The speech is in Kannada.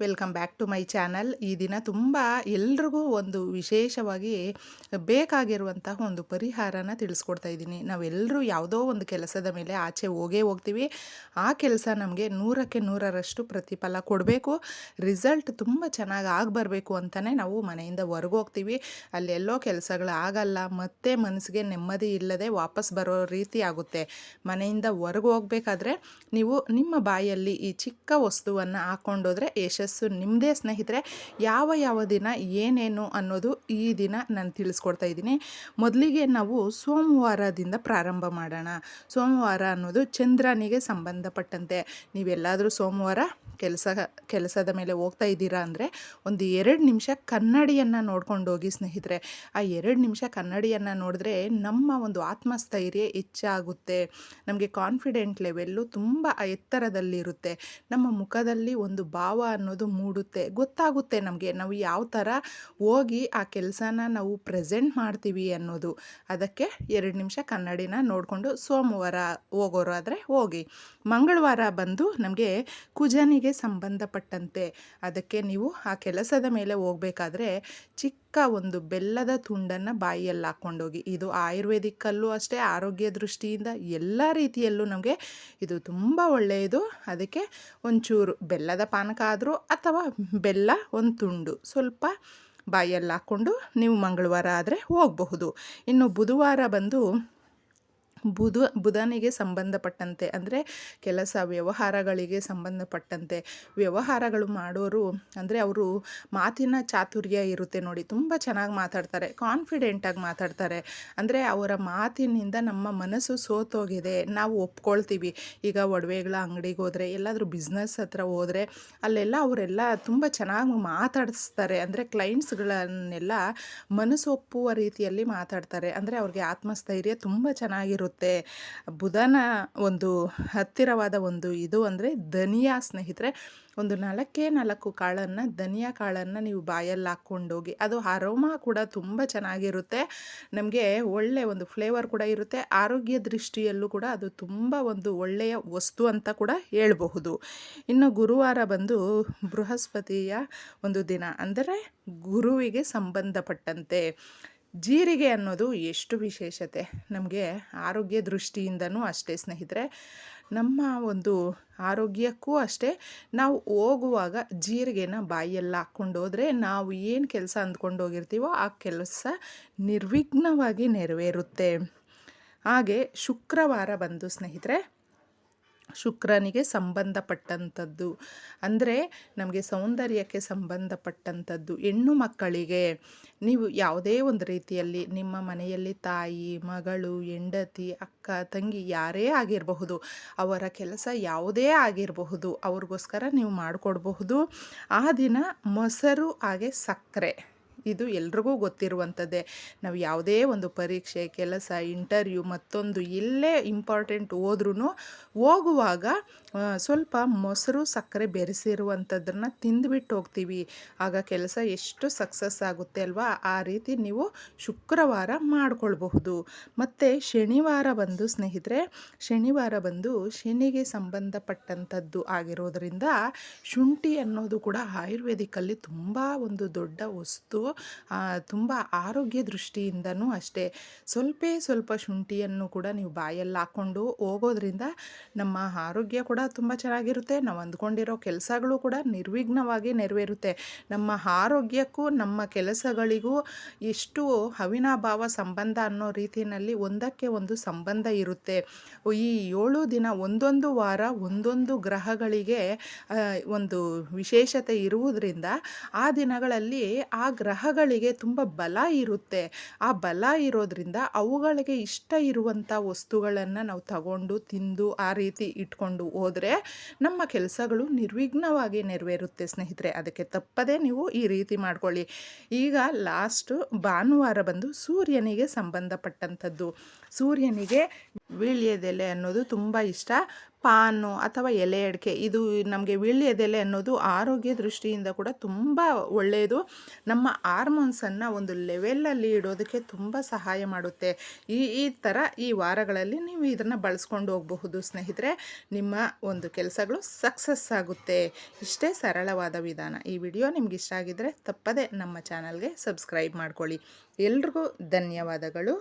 Welcome back to my channel ಈ ದಿನ ತುಂಬ ಎಲ್ರಿಗೂ ಒಂದು ವಿಶೇಷವಾಗಿ ಬೇಕಾಗಿರುವಂತಹ ಒಂದು ಪರಿಹಾರನ ತಿಳಿಸ್ಕೊಡ್ತಾ ಇದ್ದೀನಿ. ನಾವೆಲ್ಲರೂ ಯಾವುದೋ ಒಂದು ಕೆಲಸದ ಮೇಲೆ ಆಚೆ ಹೋಗೇ ಹೋಗ್ತೀವಿ. ಆ ಕೆಲಸ ನಮಗೆ ನೂರಕ್ಕೆ ನೂರರಷ್ಟು ಪ್ರತಿಫಲ ಕೊಡಬೇಕು. ರಿಸಲ್ಟ್ ತುಂಬ ಚೆನ್ನಾಗಿ ಆಗಬರಬೇಕು ಅಂತಲೇ ನಾವು ಮನೆಯಿಂದ ಹೊರಗೆ ಹೋಗ್ತೀವಿ. ಅಲ್ಲೆಲ್ಲೋ ಕೆಲಸಗಳು ಆಗಲ್ಲ, ಮತ್ತೆ ಮನಸ್ಸಿಗೆ ನೆಮ್ಮದಿ ಇಲ್ಲದೆ ವಾಪಸ್ ಬರೋ ರೀತಿ ಆಗುತ್ತೆ. ಮನೆಯಿಂದ ಹೊರಗೆ ಹೋಗಬೇಕಾದ್ರೆ ನೀವು ನಿಮ್ಮ ಬಾಯಲ್ಲಿ ಈ ಚಿಕ್ಕ ವಸ್ತುವನ್ನು ಹಾಕ್ಕೊಂಡೋದ್ರೆ ಯಶಸ್ಸು ನಿಮ್ಮದೇ ಸ್ನೇಹಿತರೆ, ಯಾವ ಯಾವ ದಿನ ಏನೇನು ಅನ್ನೋದು ಈ ದಿನ ನಾನು ತಿಳಿಸ್ಕೊಡ್ತಾ ಇದ್ದೀನಿ. ಮೊದಲಿಗೆ ನಾವು ಸೋಮವಾರದಿಂದ ಪ್ರಾರಂಭ ಮಾಡೋಣ. ಸೋಮವಾರ ಅನ್ನೋದು ಚಂದ್ರನಿಗೆ ಸಂಬಂಧಪಟ್ಟಂತೆ. ನೀವೆಲ್ಲಾದರೂ ಸೋಮವಾರ ಕೆಲಸ, ಕೆಲಸದ ಮೇಲೆ ಹೋಗ್ತಾ ಇದ್ದೀರಾ ಅಂದರೆ ಒಂದು ಎರಡು ನಿಮಿಷ ಕನ್ನಡಿಯನ್ನು ನೋಡ್ಕೊಂಡು ಹೋಗಿ ಸ್ನೇಹಿತರೆ. ಆ ಎರಡು ನಿಮಿಷ ಕನ್ನಡಿಯನ್ನು ನೋಡಿದ್ರೆ ನಮ್ಮ ಒಂದು ಆತ್ಮಸ್ಥೈರ್ಯ ಹೆಚ್ಚಾಗುತ್ತೆ. ನಮಗೆ ಕಾನ್ಫಿಡೆಂಟ್ ಲೆವೆಲ್ಲು ತುಂಬ ಎತ್ತರದಲ್ಲಿರುತ್ತೆ. ನಮ್ಮ ಮುಖದಲ್ಲಿ ಒಂದು ಭಾವ ಅನ್ನೋದು ಮೂಡುತ್ತೆ. ಗೊತ್ತಾಗುತ್ತೆ ನಮಗೆ ನಾವು ಯಾವ ಥರ ಹೋಗಿ ಆ ಕೆಲಸನ ನಾವು ಪ್ರೆಸೆಂಟ್ ಮಾಡ್ತೀವಿ ಅನ್ನೋದು. ಅದಕ್ಕೆ ಎರಡು ನಿಮಿಷ ಕನ್ನಡಿನ ನೋಡಿಕೊಂಡು ಸೋಮವಾರ ಹೋಗೋರು ಆದರೆ ಹೋಗಿ. ಮಂಗಳವಾರ ಬಂದು ನಮಗೆ ಕುಜನಿಗೆ ಸಂಬಂಧಪಟ್ಟಂತೆ ಅದಕ್ಕೆ ನೀವು ಆ ಕೆಲಸದ ಮೇಲೆ ಹೋಗಬೇಕಾದ್ರೆ ಚಿಕ್ಕ ಒಂದು ಬೆಲ್ಲದ ತುಂಡನ್ನು ಬಾಯಿಯಲ್ಲಿ ಹಾಕ್ಕೊಂಡೋಗಿ. ಇದು ಆಯುರ್ವೇದಿಕ್ಕಲ್ಲೂ ಅಷ್ಟೇ, ಆರೋಗ್ಯ ದೃಷ್ಟಿಯಿಂದ ಎಲ್ಲ ರೀತಿಯಲ್ಲೂ ನಮಗೆ ಇದು ತುಂಬ ಒಳ್ಳೆಯದು. ಅದಕ್ಕೆ ಒಂಚೂರು ಬೆಲ್ಲದ ಪಾನಕ ಆದರೂ ಅಥವಾ ಬೆಲ್ಲ, ಒಂದು ತುಂಡು ಸ್ವಲ್ಪ ಬಾಯಲ್ಲಿ ಹಾಕ್ಕೊಂಡು ನೀವು ಮಂಗಳವಾರ ಆದರೆ ಹೋಗಬಹುದು. ಇನ್ನು ಬುಧವಾರ ಬಂದು ಬುಧ, ಬುಧನಿಗೆ ಸಂಬಂಧಪಟ್ಟಂತೆ, ಅಂದರೆ ಕೆಲಸ, ವ್ಯವಹಾರಗಳಿಗೆ ಸಂಬಂಧಪಟ್ಟಂತೆ, ವ್ಯವಹಾರಗಳು ಮಾಡೋರು, ಅಂದರೆ ಅವರು ಮಾತಿನ ಚಾತುರ್ಯ ಇರುತ್ತೆ ನೋಡಿ, ತುಂಬ ಚೆನ್ನಾಗಿ ಮಾತಾಡ್ತಾರೆ ಕಾನ್ಫಿಡೆಂಟಾಗಿ ಮಾತಾಡ್ತಾರೆ. ಅಂದರೆ ಅವರ ಮಾತಿನಿಂದ ನಮ್ಮ ಮನಸ್ಸು ಸೋತೋಗಿದೆ, ನಾವು ಒಪ್ಕೊಳ್ತೀವಿ. ಈಗ ಒಡವೆಗಳ ಅಂಗಡಿಗೆ ಹೋದರೆ, ಎಲ್ಲಾದರೂ ಬಿಸ್ನೆಸ್ ಹತ್ರ ಹೋದರೆ, ಅಲ್ಲೆಲ್ಲ ಅವರೆಲ್ಲ ತುಂಬ ಚೆನ್ನಾಗಿ ಮಾತಾಡಿಸ್ತಾರೆ. ಅಂದರೆ ಕ್ಲೈಂಟ್ಸ್ಗಳನ್ನೆಲ್ಲ ಮನಸ್ಸು ಒಪ್ಪುವ ರೀತಿಯಲ್ಲಿ ಮಾತಾಡ್ತಾರೆ. ಅಂದರೆ ಅವ್ರಿಗೆ ಆತ್ಮಸ್ಥೈರ್ಯ ತುಂಬ ಚೆನ್ನಾಗಿರುತ್ತೆ. ಬುಧನ ಒಂದು ಹತ್ತಿರವಾದ ಒಂದು ಇದು ಅಂದರೆ ಧನಿಯಾ ಸ್ನೇಹಿತರೆ, ಒಂದು ನಾಲ್ಕೇ ನಾಲ್ಕು ಕಾಳನ್ನು ಧನಿಯಾ ಕಾಳನ್ನು ನೀವು ಬಾಯಲ್ಲಿ ಹಾಕ್ಕೊಂಡೋಗಿ, ಅದು ಅರೋಮಾ ಕೂಡ ತುಂಬ ಚೆನ್ನಾಗಿರುತ್ತೆ. ನಮಗೆ ಒಳ್ಳೆ ಒಂದು ಫ್ಲೇವರ್ ಕೂಡ ಇರುತ್ತೆ. ಆರೋಗ್ಯ ದೃಷ್ಟಿಯಲ್ಲೂ ಕೂಡ ಅದು ತುಂಬ ಒಂದು ಒಳ್ಳೆಯ ವಸ್ತು ಅಂತ ಕೂಡ ಹೇಳಬಹುದು. ಇನ್ನು ಗುರುವಾರ ಬಂದು ಬೃಹಸ್ಪತಿಯ ಒಂದು ದಿನ, ಅಂದರೆ ಗುರುವಿಗೆ ಸಂಬಂಧಪಟ್ಟಂತೆ. ಜೀರಿಗೆ ಅನ್ನೋದು ಎಷ್ಟು ವಿಶೇಷತೆ? ನಮಗೆ ಆರೋಗ್ಯ ದೃಷ್ಟಿಯಿಂದನೂ ಅಷ್ಟೇ ಸ್ನೇಹಿತರೆ. ನಮ್ಮ ಒಂದು ಆರೋಗ್ಯಕ್ಕೂ ಅಷ್ಟೇ, ನಾವು ಹೋಗುವಾಗ ಜೀರಿಗೆನ ಬಾಯಲ್ಲಿ ಹಾಕ್ಕೊಂಡು ಹೋದರೆ ನಾವು ಏನು ಕೆಲಸ ಅಂದ್ಕೊಂಡು ಹೋಗಿರ್ತೀವೋ ಆ ಕೆಲಸ ನಿರ್ವಿಘ್ನವಾಗಿ ನೆರವೇರುತ್ತೆ. ಹಾಗೆ ಶುಕ್ರವಾರ ಬಂದು ಸ್ನೇಹಿತರೆ ಶುಕ್ರನಿಗೆ ಸಂಬಂಧಪಟ್ಟಂಥದ್ದು. ಅಂದರೆ ನಮಗೆ ಸೌಂದರ್ಯಕ್ಕೆ ಸಂಬಂಧಪಟ್ಟಂಥದ್ದು. ಹೆಣ್ಣು ಮಕ್ಕಳಿಗೆ ನೀವು ಯಾವುದೇ ಒಂದು ರೀತಿಯಲ್ಲಿ ನಿಮ್ಮ ಮನೆಯಲ್ಲಿ ತಾಯಿ, ಮಗಳು, ಹೆಂಡತಿ, ಅಕ್ಕ, ತಂಗಿ ಯಾರೇ ಆಗಿರಬಹುದು, ಅವರ ಕೆಲಸ ಯಾವುದೇ ಆಗಿರಬಹುದು, ಅವ್ರಿಗೋಸ್ಕರ ನೀವು ಮಾಡಿಕೊಡ್ಬಹುದು. ಆ ದಿನ ಮೊಸರು ಹಾಗೆ ಸಕ್ಕರೆ. ಇದು ಎಲ್ರಿಗೂ ಗೊತ್ತಿರುವಂಥದ್ದೇ. ನಾವು ಯಾವುದೇ ಒಂದು ಪರೀಕ್ಷೆ, ಕೆಲಸ, ಇಂಟರ್ವ್ಯೂ ಮತ್ತೊಂದು ಎಲ್ಲೇ ಇಂಪಾರ್ಟೆಂಟ್ ಹೋದ್ರೂ ಹೋಗುವಾಗ ಸ್ವಲ್ಪ ಮೊಸರು ಸಕ್ಕರೆ ಬೆರೆಸಿರುವಂಥದ್ದನ್ನು ತಿಂದುಬಿಟ್ಟು ಹೋಗ್ತೀವಿ. ಆಗ ಕೆಲಸ ಎಷ್ಟು ಸಕ್ಸಸ್ ಆಗುತ್ತೆ ಅಲ್ವಾ? ಆ ರೀತಿ ನೀವು ಶುಕ್ರವಾರ ಮಾಡಿಕೊಳ್ಬಹುದು. ಮತ್ತು ಶನಿವಾರ ಬಂದು ಸ್ನೇಹಿತರೆ, ಶನಿವಾರ ಬಂದು ಶನಿಗೆ ಸಂಬಂಧಪಟ್ಟಂಥದ್ದು ಆಗಿರೋದ್ರಿಂದ ಶುಂಠಿ ಅನ್ನೋದು ಕೂಡ ಆಯುರ್ವೇದಿಕಲ್ಲಿ ತುಂಬ ಒಂದು ದೊಡ್ಡ ವಸ್ತು. ತುಂಬ ಆರೋಗ್ಯ ದೃಷ್ಟಿಯಿಂದನೂ ಅಷ್ಟೇ ಸ್ವಲ್ಪ ಸ್ವಲ್ಪ ಶುಂಠಿಯನ್ನು ಕೂಡ ನೀವು ಬಾಯಲ್ಲಿ ಹಾಕ್ಕೊಂಡು ಹೋಗೋದ್ರಿಂದ ನಮ್ಮ ಆರೋಗ್ಯ ಕೂಡ ತುಂಬ ಚೆನ್ನಾಗಿರುತ್ತೆ. ನಾವು ಅಂದ್ಕೊಂಡಿರೋ ಕೆಲಸಗಳು ಕೂಡ ನಿರ್ವಿಘ್ನವಾಗಿ ನೆರವೇರುತ್ತೆ. ನಮ್ಮ ಆರೋಗ್ಯಕ್ಕೂ ನಮ್ಮ ಕೆಲಸಗಳಿಗೂ ಎಷ್ಟು ಅವಿನಾಭಾವ ಸಂಬಂಧ ಅನ್ನೋ ರೀತಿಯಲ್ಲಿ ಒಂದಕ್ಕೆ ಒಂದು ಸಂಬಂಧ ಇರುತ್ತೆ. ಈ ಏಳು ದಿನ ಒಂದೊಂದು ವಾರ ಒಂದೊಂದು ಗ್ರಹಗಳಿಗೆ ಒಂದು ವಿಶೇಷತೆ ಇರುವುದರಿಂದ ಆ ದಿನಗಳಲ್ಲಿ ಆ ಗ್ರಹಗಳಿಗೆ ತುಂಬ ಬಲ ಇರುತ್ತೆ. ಆ ಬಲ ಇರೋದ್ರಿಂದ ಅವುಗಳಿಗೆ ಇಷ್ಟ ಇರುವಂಥ ವಸ್ತುಗಳನ್ನು ನಾವು ತಗೊಂಡು, ತಿಂದು, ಆ ರೀತಿ ಇಟ್ಕೊಂಡು ಹೋದರೆ ನಮ್ಮ ಕೆಲಸಗಳು ನಿರ್ವಿಘ್ನವಾಗಿ ನೆರವೇರುತ್ತೆ ಸ್ನೇಹಿತರೆ. ಅದಕ್ಕೆ ತಪ್ಪದೇ ನೀವು ಈ ರೀತಿ ಮಾಡ್ಕೊಳ್ಳಿ. ಈಗ ಲಾಸ್ಟು ಭಾನುವಾರ ಬಂದು ಸೂರ್ಯನಿಗೆ ಸಂಬಂಧಪಟ್ಟಂಥದ್ದು. ಸೂರ್ಯನಿಗೆ ವೀಳ್ಯದೆಲೆ ಅನ್ನೋದು ತುಂಬ ಇಷ್ಟ. ಪಾನು ಅಥವಾ ಎಲೆ ಅಡಿಕೆ, ಇದು ನಮಗೆ ವೀಳ್ಯದೆಲೆ ಅನ್ನೋದು ಆರೋಗ್ಯ ದೃಷ್ಟಿಯಿಂದ ಕೂಡ ತುಂಬ ಒಳ್ಳೆಯದು ನಮ್ಮ ಹಾರ್ಮೋನ್ಸನ್ನು ಒಂದು ಲೆವೆಲಲ್ಲಿ ಇಡೋದಕ್ಕೆ ತುಂಬ ಸಹಾಯ ಮಾಡುತ್ತೆ. ಈ ಈ ಥರ ಈ ವಾರಗಳಲ್ಲಿ ನೀವು ಇದನ್ನು ಬಳಸ್ಕೊಂಡು ಹೋಗಬಹುದು ಸ್ನೇಹಿತರೆ. ನಿಮ್ಮ ಒಂದು ಕೆಲಸಗಳು ಸಕ್ಸಸ್ ಆಗುತ್ತೆ. ಇಷ್ಟೇ ಸರಳವಾದ ವಿಧಾನ. ಈ ವಿಡಿಯೋ ನಿಮ್ಗೆ ಇಷ್ಟ ಆಗಿದ್ದರೆ ತಪ್ಪದೆ ನಮ್ಮ ಚಾನಲ್ಗೆ ಸಬ್ಸ್ಕ್ರೈಬ್ ಮಾಡ್ಕೊಳ್ಳಿ. ಎಲ್ರಿಗೂ ಧನ್ಯವಾದಗಳು.